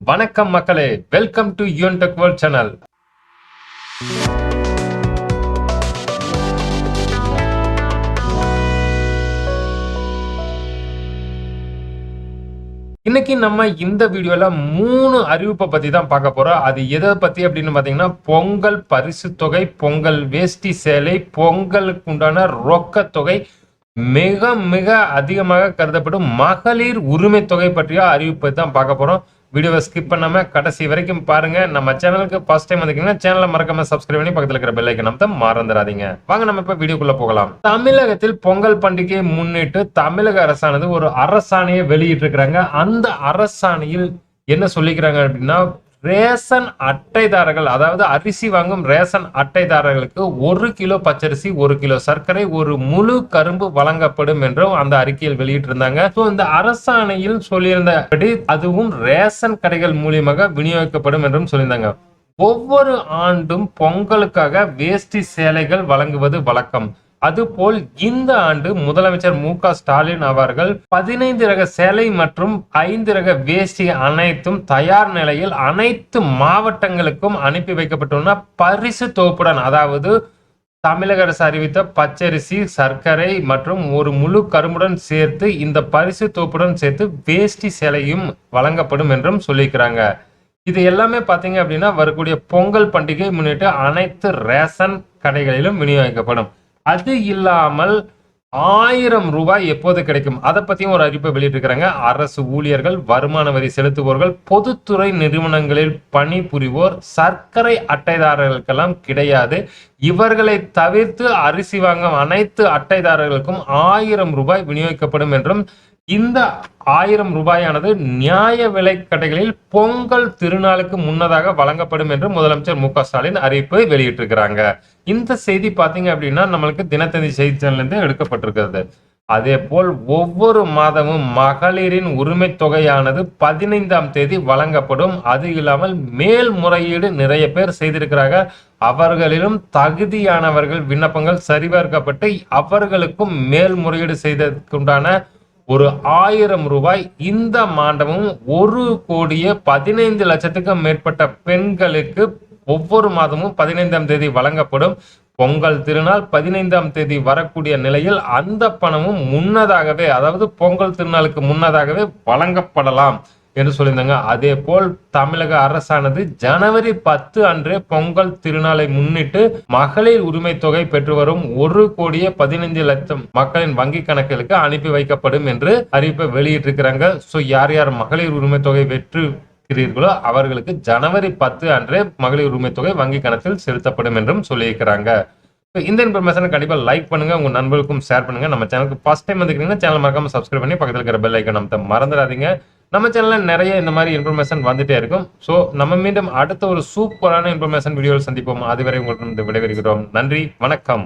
வணக்கம் மக்களே welcome to Yun tech world channel இன்னைக்கு நம்ம இந்த வீடியோல மூணு அறிவிப்பை பத்தி தான் பார்க்க போறோம். அது எதை பத்தி அப்படின்னு பாத்தீங்கன்னா பொங்கல் பரிசு தொகை பொங்கல் வேஷ்டி சேலை பொங்கலுக்கு உண்டான ரொக்க தொகை மிக மிக அதிகமாக கருதப்படும் மகளிர் உரிமை தொகை பற்றிய அறிவிப்பை தான் பார்க்க போறோம். வீடியோவை ஸ்கிப் பண்ணாமல் கடைசி வரைக்கும் பாருங்க. நம்ம சேனலுக்கு ஃபர்ஸ்ட் டைம் வந்தீங்கன்னா சேனலை மறக்காம சப்ஸ்கிரைப் பண்ணி பக்கத்துல இருக்கிற பெல் ஐக்கன் அமைத்த மறந்துடாதீங்க. வாங்க நம்ம இப்போ வீடியோக்குள்ள போகலாம். தமிழகத்தில் பொங்கல் பண்டிகையை முன்னிட்டு தமிழக அரசானது ஒரு அரசாணையை வெளியிட்டிருக்கிறாங்க. அந்த அரசாணையில் என்ன சொல்லிக்கிறாங்க அப்படின்னா ரேஷன் அட்டைதாரர்கள் அதாவது அரிசி வாங்கும் ரேஷன் அட்டைதாரர்களுக்கு ஒரு கிலோ பச்சரிசி ஒரு கிலோ சர்க்கரை ஒரு முழு கரும்பு வழங்கப்படும் என்றும் அந்த அறிக்கையில் வெளியிட்டிருந்தாங்க. ஸோ இந்த அரசாணையில் சொல்லியிருந்தபடி அதுவும் ரேஷன் கடைகள் மூலியமாக விநியோகிக்கப்படும் என்றும் சொல்லியிருந்தாங்க. ஒவ்வொரு ஆண்டும் பொங்கலுக்காக வேஷ்டி சேலைகள் வழங்குவது வழக்கம். அதுபோல் இந்த ஆண்டு முதலமைச்சர் மு க ஸ்டாலின் அவர்கள் பதினைந்து ரக சேலை மற்றும் ஐந்து ரக வேஷ்டி அனைத்தும் தயார் நிலையில் அனைத்து மாவட்டங்களுக்கும் அனுப்பி வைக்கப்பட்டுள்ள பரிசு தொகுப்புடன் அதாவது தமிழக அரசு அறிவித்த பச்சரிசி சர்க்கரை மற்றும் ஒரு முழு கரும்புடன் சேர்த்து இந்த பரிசு தொகுப்புடன் சேர்த்து வேஷ்டி சேலையும் வழங்கப்படும் என்றும் சொல்லியிருக்கிறாங்க. இது எல்லாமே பார்த்தீங்க அப்படின்னா வரக்கூடிய பொங்கல் பண்டிகை முன்னிட்டு அனைத்து ரேஷன் கடைகளிலும் விநியோகிக்கப்படும். அது இல்லாமல் ஆயிரம் ரூபாய் எப்போது கிடைக்கும்? அதை பத்தியும் ஒரு அறிவிப்பை வெளியிட்டிருக்கிறாங்க. அரசு ஊழியர்கள் வருமான வரி செலுத்துவோர்கள் பொதுத்துறை நிறுவனங்களில் பணிபுரிவோர் சர்க்கரை அட்டைதாரர்களுக்கெல்லாம் கிடையாது. இவர்களை தவிர்த்து அரிசி வாங்கும் அனைத்து அட்டைதாரர்களுக்கும் ஆயிரம் ரூபாய் விநியோகிக்கப்படும் என்றும் இந்த ஆயிரம் ரூபாயானது நியாய விலை கடைகளில் பொங்கல் திருநாளுக்கு முன்னதாக வழங்கப்படும் என்று முதலமைச்சர் மு க ஸ்டாலின் அறிவிப்பை வெளியிட்டிருக்கிறாங்க. இந்த செய்தி பார்த்தீங்க அப்படின்னா நம்மளுக்கு தினத்தந்தி செய்தி சேனல்லேருந்து எடுக்கப்பட்டிருக்கிறது. அதே போல் ஒவ்வொரு மாதமும் மகளிரின் உரிமை தொகையானது பதினைந்தாம் தேதி வழங்கப்படும். அது இல்லாமல் மேல்முறையீடு நிறைய பேர் செய்திருக்கிறாங்க. அவர்களிலும் தகுதியானவர்கள் விண்ணப்பங்கள் சரிபார்க்கப்பட்டு அவர்களுக்கும் மேல்முறையீடு செய்ததற்குண்டான ஒரு ஆயிரம் ரூபாய் இந்த மாண்டமும் ஒரு கோடியே பதினைந்து லட்சத்துக்கும் மேற்பட்ட பெண்களுக்கு ஒவ்வொரு மாதமும் பதினைந்தாம் தேதி வழங்கப்படும். பொங்கல் திருநாள் பதினைந்தாம் தேதி வரக்கூடிய நிலையில் அந்த பணமும் முன்னதாகவே அதாவது பொங்கல் திருநாளுக்கு முன்னதாகவே வழங்கப்படலாம். என்று சொல்லியிருந்தாங்க. அதே போல் தமிழக அரசானது ஜனவரி பத்து அன்றே பொங்கல் திருநாளை முன்னிட்டு மகளிர் உரிமை தொகை பெற்று வரும் ஒரு கோடியே பதினைந்து லட்சம் மக்களின் வங்கி கணக்குகளுக்கு அனுப்பி வைக்கப்படும் என்று அறிவிப்பை வெளியிட்டிருக்கிறாங்க. ஸோ யார் யார் மகளிர் உரிமை தொகை பெற்று இருக்கிறீர்களோ அவர்களுக்கு ஜனவரி பத்து அன்றே மகளிர் உரிமை தொகை வங்கி கணக்கில் செலுத்தப்படும் என்றும் சொல்லியிருக்கிறாங்க. இந்த இன்ஃபர்மேஷனை கண்டிப்பாக லைக் பண்ணுங்க. உங்க நண்பர்களுக்கும் ஷேர் பண்ணுங்க. நம்ம சேனலுக்கு ஃபர்ஸ்ட் டைம் வந்துக்கிறீங்கன்னா சேனல் மறக்காம சப்ஸ்கிரைப் பண்ணி பக்கத்தில் இருக்கிற பெல் ஐக்கன் நம்ம மறந்துடாதீங்க. நம்ம சேனல்ல நிறைய இந்த மாதிரி இன்ஃபர்மேஷன் வந்துட்டே இருக்கும். ஸோ நம்ம மீண்டும் அடுத்த ஒரு சூப்பரான இன்ஃபர்மேஷன் வீடியோவில் சந்திப்போம். அதுவரை உங்களுக்கு விடைபெறுகிறோம். நன்றி வணக்கம்.